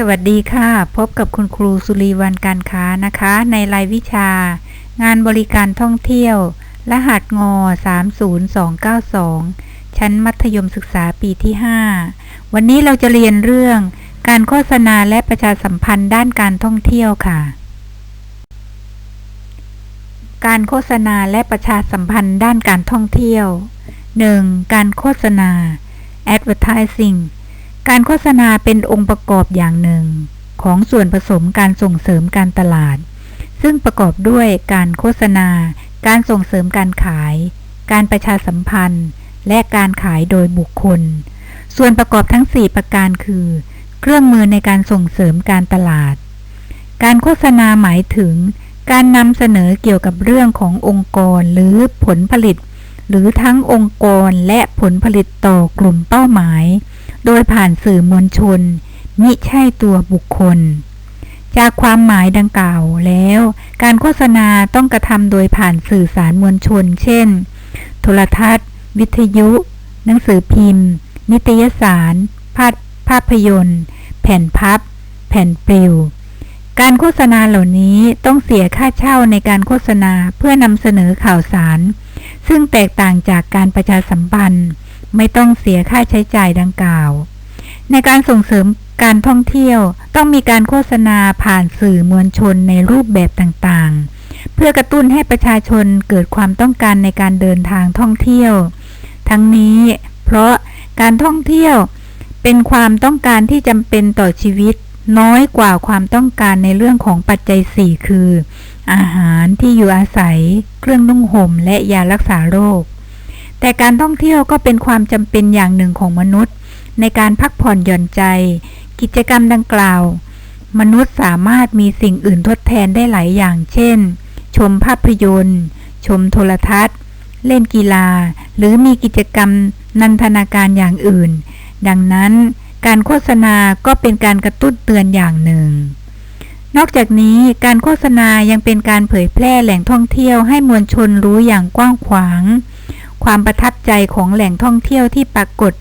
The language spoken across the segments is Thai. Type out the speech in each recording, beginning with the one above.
สวัสดีค่ะ พบกับคุณครูสุรีวันการค้านะคะ ในรายวิชา งานบริการท่องเที่ยว รหัสงอ 30292 ชั้นมัธยมศึกษาปีที่ 5 วันนี้เราจะเรียนเรื่องการโฆษณาและประชาสัมพันธ์ด้านการท่องเที่ยวค่ะ การโฆษณาและประชาสัมพันธ์ด้านการท่องเที่ยว 1. การโฆษณา advertising การโฆษณาเป็นองค์ประกอบอย่างหนึ่ง ของส่วนผสมการส่งเสริมการตลาด ซึ่งประกอบด้วยการโฆษณา การส่งเสริมการขาย การประชาสัมพันธ์ และการขายโดยบุคคล ส่วนประกอบทั้ง 4 ประการคือ เครื่องมือในการส่งเสริมการตลาด การโฆษณาหมายถึง การนำเสนอเกี่ยวกับเรื่องขององค์กรหรือผลผลิต หรือทั้งองค์กรและผลผลิตต่อกลุ่มเป้าหมาย โดยผ่านสื่อมวลชน มิใช่ตัวบุคคล จากความหมายดังกล่าวแล้ว การโฆษณาต้องกระทำโดยผ่านสื่อสารมวลชน เช่น โทรทัศน์ วิทยุ หนังสือพิมพ์ นิตยสาร ภาพภาพยนตร์ แผ่นพับ แผ่นปลิวการโฆษณาเหล่านี้ต้องเสียค่าเช่าในการโฆษณาเพื่อนำเสนอข่าวสาร ซึ่งแตกต่างจากการประชาสัมพันธ์ ไม่ต้องเสียค่าใช้จ่ายดังกล่าว ในการส่งเสริมการท่องเที่ยวต้องมีการโฆษณาผ่านสื่อมวลชนในรูปแบบต่างๆ เพื่อกระตุ้นให้ประชาชนเกิดความต้องการในการเดินทางท่องเที่ยว ทั้งนี้เพราะการท่องเที่ยวเป็นความต้องการที่จำเป็นต่อชีวิต น้อยกว่าความต้องการในเรื่องของปัจจัยสี่คือ อาหารที่อยู่อาศัย เครื่องนุ่งห่มและยารักษาโรค แต่การท่องเที่ยวก็เป็นความจำเป็นอย่างหนึ่งของมนุษย์ ในการพักผ่อนหย่อนใจ กิจกรรมดังกล่าว มนุษย์สามารถมีสิ่งอื่นทดแทนได้หลายอย่าง เช่น ชมภาพยนตร์ ชมโทรทัศน์ เล่นกีฬา หรือมีกิจกรรมนันทนาการอย่างอื่น ดังนั้นการโฆษณาก็เป็นการกระตุ้นเตือนอย่างหนึ่ง นอกจากนี้การโฆษณายังเป็นการเผยแพร่แหล่งท่องเที่ยวให้มวลชนรู้อย่างกว้างขวาง ความประทับใจของแหล่งท่องเที่ยวที่ปรากฏ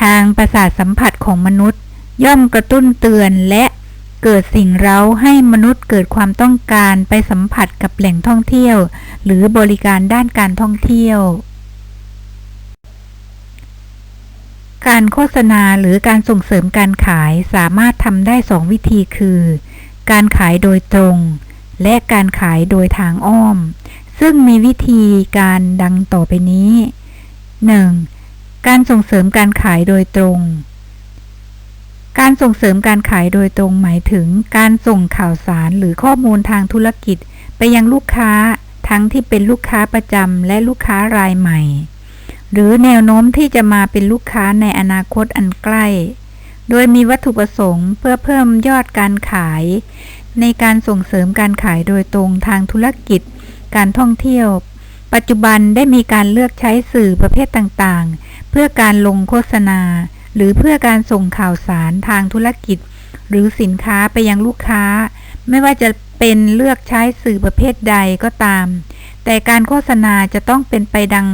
ทางประสาทสัมผัสของมนุษย์ ย่อมกระตุ้นเตือนและเกิดสิ่งเร้าให้มนุษย์เกิดความต้องการไปสัมผัสกับแหล่งท่องเที่ยว หรือบริการด้านการท่องเที่ยว การโฆษณาหรือการส่งเสริมการขายสามารถทำได้สองวิธีคือ การขายโดยตรง และการขายโดยทางอ้อม ซึ่งมีวิธีการดังต่อไปนี้ 1. การส่งเสริมการขายโดยตรง การส่งเสริมการขายโดยตรงหมายถึงการส่งข่าวสารหรือข้อมูลทางธุรกิจไปยังลูกค้าทั้งที่เป็นลูกค้าประจำและลูกค้ารายใหม่ หรือแนวโน้มที่จะมาเป็นลูกค้าในอนาคตอันใกล้ โดยมีวัตถุประสงค์เพื่อเพิ่มยอดการขาย ในการส่งเสริมการขายโดยตรงทางธุรกิจ การท่องเที่ยว ปัจจุบันได้มีการเลือกใช้สื่อประเภทต่างๆ เพื่อการลงโฆษณา หรือเพื่อการส่งข่าวสารทางธุรกิจ หรือสินค้าไปยังลูกค้า ไม่ว่าจะเป็นเลือกใช้สื่อประเภทใดก็ตาม แต่การโฆษณาจะต้องเป็นไปดัง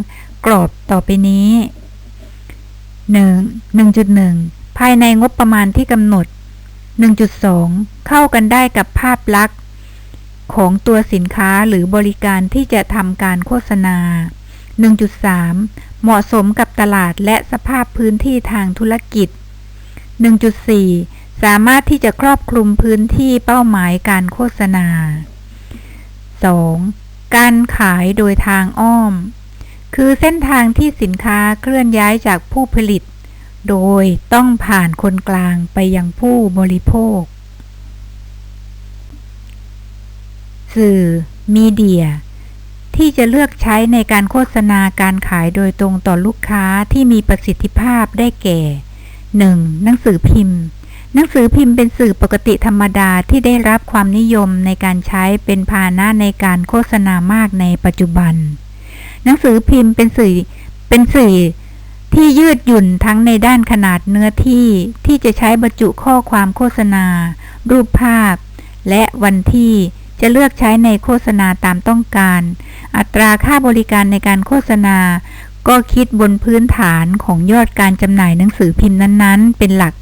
กรอบต่อไปนี้ 1. 1.1 ภายในงบประมาณที่กำหนด 1.2 เข้ากันได้กับภาพลักษณ์ ของตัวสินค้าหรือบริการที่จะทำการโฆษณา 1.3 เหมาะสมกับตลาดและสภาพพื้นที่ทางธุรกิจ 1.4 สามารถที่จะครอบคลุมพื้นที่เป้าหมายการโฆษณา 2. การขายโดยทางอ้อม คือเส้นทางที่สินค้าเคลื่อนย้ายจากผู้ผลิต โดยต้องผ่านคนกลางไปยังผู้บริโภค สื่อ มีเดีย ที่จะเลือกใช้ในการโฆษณาการขายโดยตรงต่อลูกค้าที่มีประสิทธิภาพได้แก่ 1. หนังสือพิมพ์ หนังสือพิมพ์เป็นสื่อปกติธรรมดาที่ได้รับความนิยมในการใช้เป็นพาหนะในการโฆษณามากในปัจจุบัน หนังสือพิมพ์เป็นสื่อเป็นสื่อที่ยืดหยุ่นทั้งในด้านขนาดเนื้อที่ที่จะใช้บรรจุข้อความโฆษณา รูปภาพ และวันที่ จะเลือกใช้ในโฆษณาตามต้องการ อัตราค่าบริการในการโฆษณา ก็คิดบนพื้นฐานของยอดการจำหน่ายหนังสือพิมพ์นั้นๆ เป็นหลัก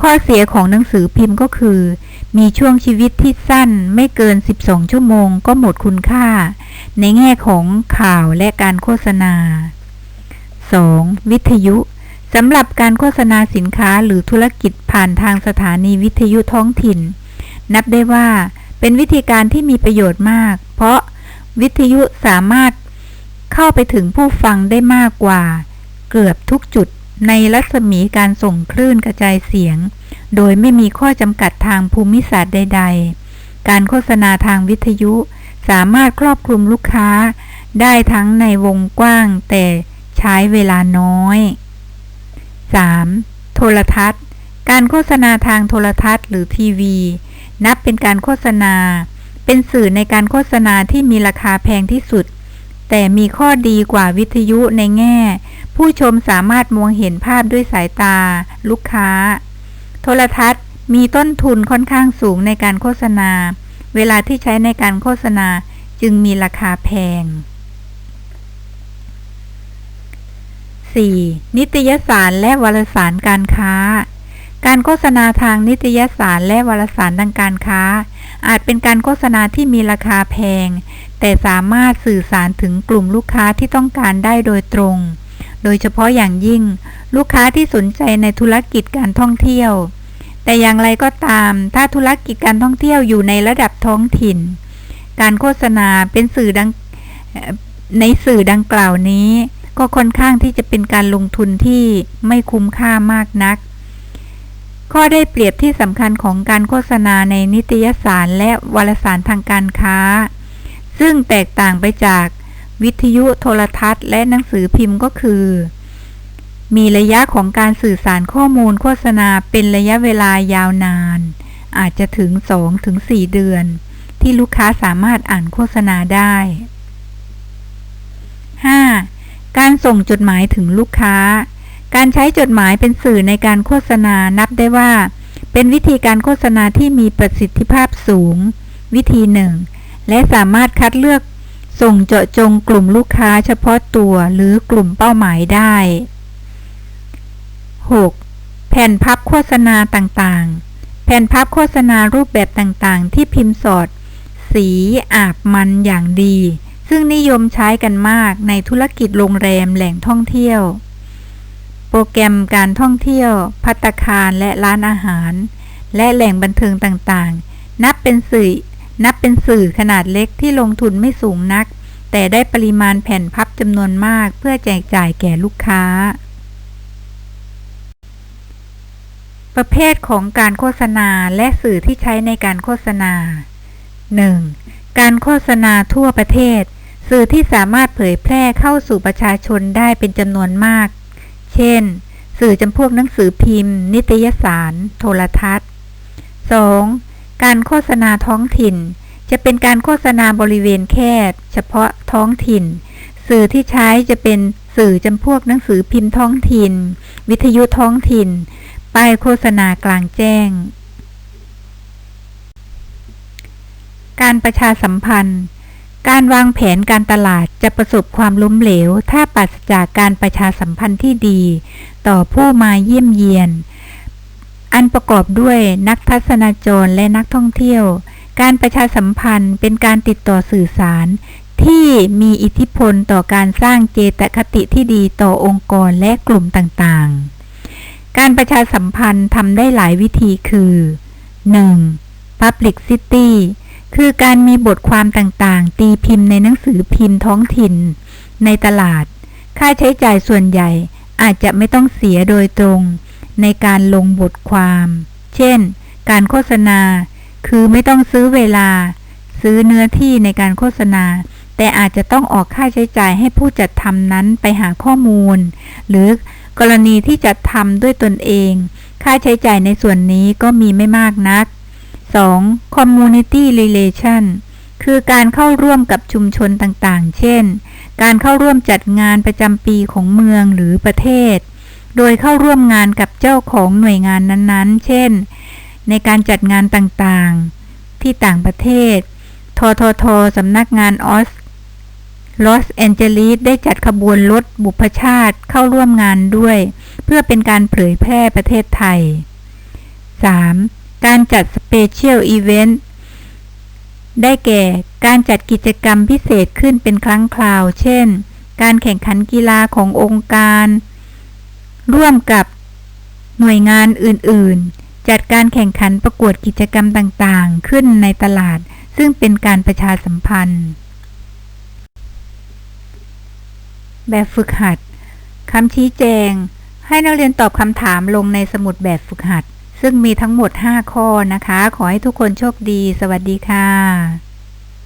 ข้อเสียของหนังสือพิมพ์ก็คือ มีช่วงชีวิตที่สั้นไม่เกิน 12 ชั่วโมงก็หมดคุณค่า ในแง่ของข่าวและการโฆษณา 2. วิทยุสำหรับการโฆษณาสินค้าหรือธุรกิจผ่านทางสถานีวิทยุท้องถิ่น นับได้ว่า เป็นวิธีการที่มีประโยชน์มาก เพราะวิทยุสามารถเข้าไปถึงผู้ฟังได้มากกว่า เกือบทุกจุดในรัศมีการส่งคลื่นกระจายเสียง โดยไม่มีข้อจำกัดทางภูมิศาสตร์ใด ๆ การโฆษณาทางวิทยุสามารถครอบคลุมลูกค้า ได้ทั้งในวงกว้างแต่ใช้เวลาน้อย 3. โทรทัศน์ การโฆษณาทางโทรทัศน์หรือทีวี นับเป็นการโฆษณา เป็นสื่อในการโฆษณาที่มีราคาแพงที่สุด แต่มีข้อดีกว่าวิทยุในแง่ ผู้ชมสามารถมองเห็นภาพด้วยสายตา ลูกค้า โทรทัศน์มีต้นทุนค่อนข้างสูงในการโฆษณา เวลาที่ใช้ในการโฆษณาจึงมีราคาแพง 4. นิตยสารและวารสารการค้า การโฆษณาทางนิตยสารและวารสารทางการค้า อาจเป็นการโฆษณาที่มีราคาแพง แต่สามารถสื่อสารถึงกลุ่มลูกค้าที่ต้องการได้โดยตรง โดยเฉพาะอย่างยิ่ง ลูกค้าที่สนใจในธุรกิจการท่องเที่ยว แต่อย่างไรก็ตาม ถ้าธุรกิจการท่องเที่ยวอยู่ในระดับท้องถิ่น การโฆษณาเป็นสื่อดังในสื่อดังกล่าวนี้ ก็ค่อนข้างที่จะเป็นการลงทุนที่ไม่คุ้มค่ามากนัก ข้อได้เปรียบที่สำคัญของการโฆษณาในนิตยสารและวารสารทางการค้า ซึ่งแตกต่างไปจากวิทยุโทรทัศน์ และหนังสือพิมพ์ก็คือ มีระยะของการสื่อสารข้อมูลโฆษณาเป็นระยะเวลายาวนาน อาจจะถึง 2-4 เดือน ที่ลูกค้าสามารถอ่านโฆษณาได้ 5. การส่งจดหมายถึงลูกค้า การใช้จดหมายเป็นสื่อในการโฆษณานับได้ว่า เป็นวิธีการโฆษณาที่มีประสิทธิภาพสูง วิธีหนึ่ง และสามารถคัดเลือกส่งเจาะจงกลุ่มลูกค้าเฉพาะตัวหรือกลุ่มเป้าหมายได้ 6. แผ่นพับโฆษณาต่างๆ แผ่นพับโฆษณารูปแบบต่างๆ ที่พิมพ์สอด สีอาบมันอย่างดี ซึ่งนิยมใช้กันมากในธุรกิจโรงแรมแหล่งท่องเที่ยว โปรแกรมการท่องเที่ยว พัตคารและร้านอาหาร และแหล่งบันเทิงต่างๆ นับเป็นสื่อ นับเป็นสื่อขนาดเล็กที่ลงทุนไม่สูงนัก แต่ได้ปริมาณแผ่นพับจำนวนมากเพื่อแจกจ่ายแก่ลูกค้า ประเภทของการโฆษณาและสื่อที่ใช้ในการโฆษณา 1. การโฆษณาทั่วประเทศ สื่อที่สามารถเผยแพร่เข้าสู่ประชาชนได้เป็นจำนวนมาก เช่น สื่อจำพวกหนังสือพิมพ์ นิตยสาร โทรทัศน์ 2. การโฆษณาท้องถิ่น จะเป็นการโฆษณาบริเวณแคบเฉพาะท้องถิ่น สื่อที่ใช้จะเป็นสื่อจำพวกหนังสือพิมพ์ท้องถิ่น วิทยุท้องถิ่น ป้ายโฆษณากลางแจ้ง การประชาสัมพันธ์ การวางแผนการตลาดจะประสบความล้มเหลว ถ้าปราศจากการประชาสัมพันธ์ที่ดี ต่อผู้มาเยี่ยมเยียน อันประกอบด้วยนักทัศนจรและนักท่องเที่ยว การประชาสัมพันธ์เป็นการติดต่อสื่อสาร ที่มีอิทธิพลต่อการสร้างเจตคติที่ดีต่อองค์กรและกลุ่มต่างๆ การประชาสัมพันธ์ทำได้หลายวิธีคือ 1. Public City คือการมีบทความต่างๆ ตีพิมพ์ในหนังสือพิมพ์ท้องถิ่น ในตลาด ค่าใช้จ่ายส่วนใหญ่อาจจะไม่ต้องเสียโดยตรง ในการลงบทความ เช่น การโฆษณา คือไม่ต้องซื้อเวลา ซื้อเนื้อที่ในการโฆษณา แต่อาจจะต้องออกค่าใช้จ่ายให้ผู้จัดทำนั้นไปหาข้อมูล หรือกรณีที่จัดทำด้วยตนเอง ค่าใช้จ่ายในส่วนนี้ก็มีไม่มากนัก 2. Community Relation คือการเข้าร่วมกับชุมชนต่างๆ เช่น การเข้าร่วมจัดงานประจำปีของเมืองหรือประเทศ โดยเข้าร่วมงานกับเจ้าของหน่วยงานนั้นๆ เช่น ในการจัดงานต่างๆ ที่ต่างประเทศ ททท สำนักงานออสลอสแอนเจลิสได้จัดขบวนรถบุพชาติเข้าร่วมงานด้วย เพื่อเป็นการเผยแพร่ประเทศไทย 3. การจัด Special Event ได้แก่ การจัดกิจกรรมพิเศษขึ้นเป็นครั้งคราว เช่น การแข่งขันกีฬาขององค์การ ร่วมกับหน่วยงานอื่น ๆ จัดการแข่งขันประกวดกิจกรรมต่าง ๆ ขึ้นในตลาด ซึ่งเป็นการประชาสัมพันธ์ แบบฝึกหัด คำชี้แจง ให้นักเรียนตอบคำถามลงในสมุดแบบฝึกหัด ซึ่งมีทั้งหมด 5 ข้อนะคะ ขอให้ทุกคนโชคดี สวัสดีค่ะ